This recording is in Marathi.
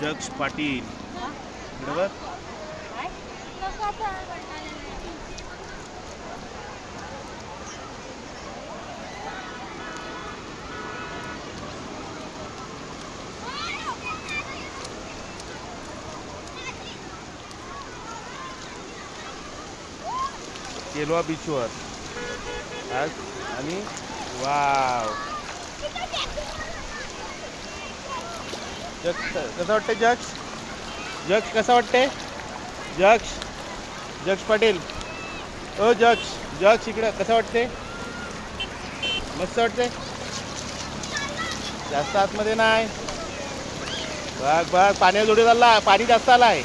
जक्ष पाटील. बरोबर? केलवा बीचवर आणि वाव. जग कसं वाटतं जक्ष जक्ष कसं वाटते जक्ष जक्ष पाटील. ओ जक्ष जक्ष इकडं कसं वाटते मस्त वाटते जास्त आतमध्ये नाही. बघ बघ पाण्या जोडी चालला पाणी जास्त आलं आहे